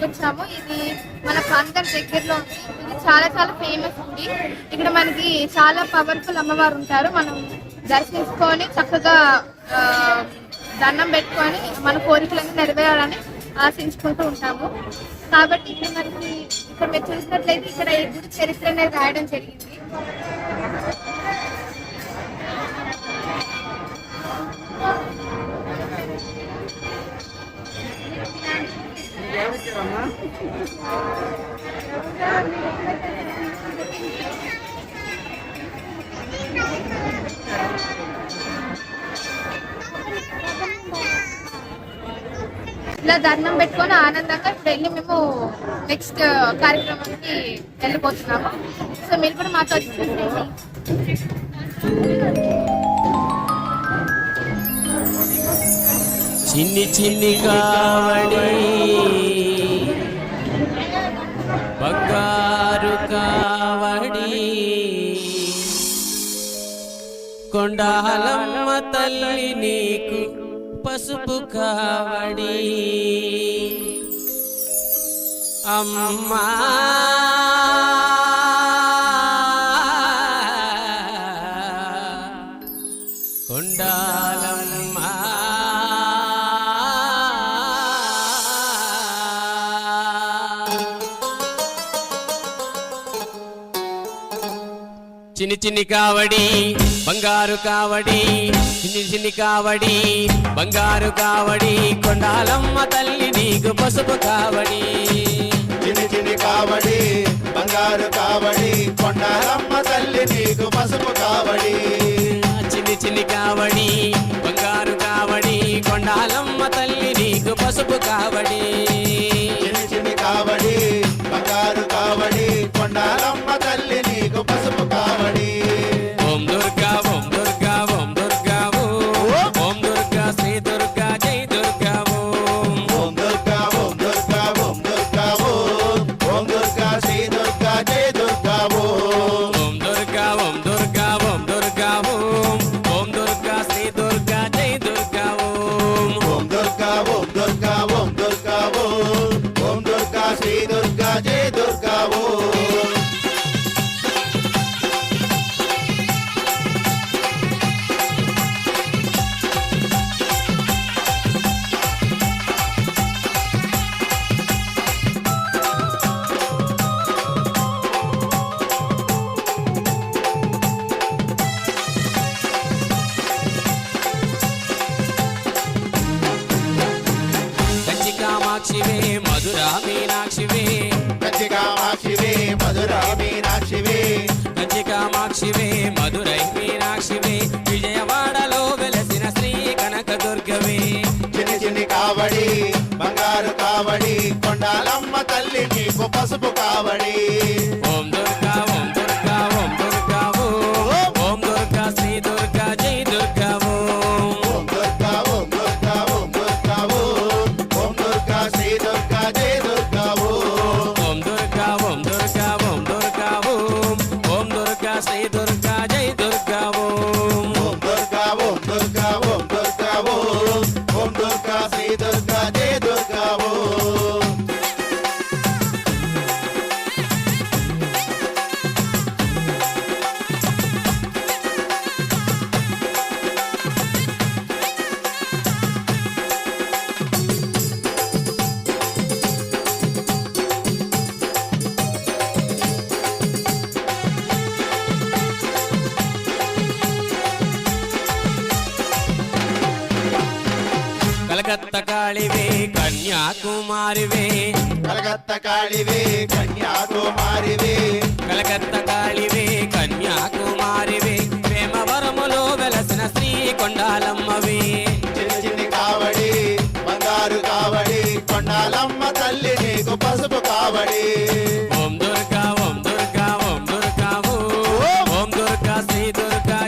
గుడికి వచ్చాము ఇది మనకు అందరి దగ్గరలో ఉంది. ఇది చాలా చాలా ఫేమస్ ఉంది ఇక్కడ మనకి చాలా పవర్ఫుల్ అమ్మవారు ఉంటారు. మనం దర్శించుకొని చక్కగా ఆ, దండం పెట్టుకొని మన కోరికలన్నీ నెరవేరాలని ఆశించుకుంటూ ఉంటాము. కాబట్టి ఇక్కడ మనకి ఇక్కడ మీరు చూసినట్లయితే ఇక్కడ ఈ గుడి చరిత్ర అనేది రాయడం జరిగింది. ఇలా దండం పెట్టుకొని ఆనందంగా ఇప్పుడు వెళ్ళి మేము నెక్స్ట్ కార్యక్రమానికి వెళ్ళిపోతున్నాము. సో మీరు కూడా మాతో చిన్ని చిన్ని కావడి. కొండాలమ్మ తల్లి నీకు పసుపు కావడి. అమ్మా. చిన్ని చిన్ని కావడి బంగారు కావడి చిన్ని చిన్ని కావడి బంగారు కావడి కొండాలమ్మ తల్లి నీకు పసుపు కావడి. చిన్ని చిన్ని కావడి బంగారు కావడి కొండారమ్మ తల్లి నీకు పసుపు కావడి. చిన్ని చిన్ని కావడి బంగారు కావడి కొండాలమ్మ తల్లి నీకు పసుపు కావడి. జయ దుర్గా తల్లికి పసుపు కావడి. కలకత్త కాళివే కన్యాకుమారివే. కలకత్త కాళివే కన్యాకుమారివే. కలకత్త కాళివే కన్యాకుమారివే. ప్రేమవరములో వెలసిన శ్రీ కొండాలమ్మవే. చిన్ని చిన్ని కావడి బంగారు కావడి కొండాలమ్మ తల్లి నీకు పసుపు కావడి. ఓం దుర్గా ఓం దుర్గా ఓం దుర్గా ఓం దుర్గా శ్రీ దుర్గా.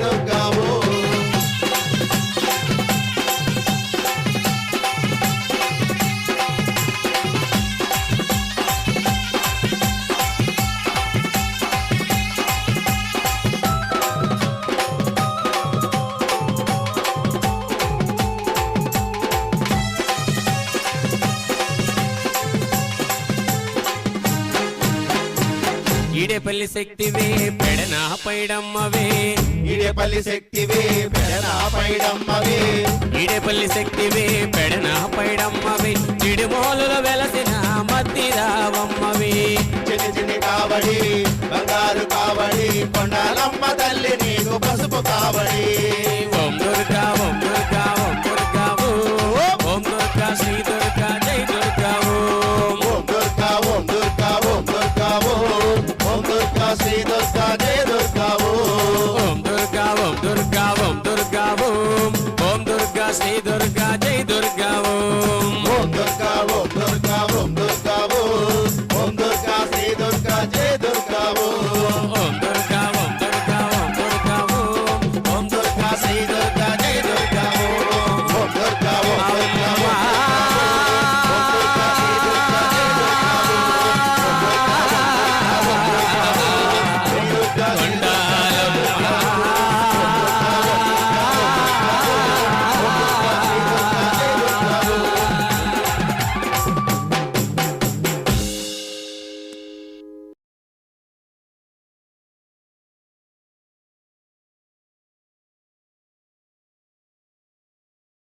ఓం దుర్గా ఈడేపల్లి శక్తివే పెడనా పైడమ్మవే. ఇడేపల్లి శక్తివే పెడనా పైడమ్మవే. ఈడేపల్లి శక్తివే పెడనా పైడమ్మవే. చిడిమోలుల వెలసిన మద్దిరావమ్మవే. చిన్ని చిన్ని కావడి బంగారు కావడి కొండాలమ్మ velocidade.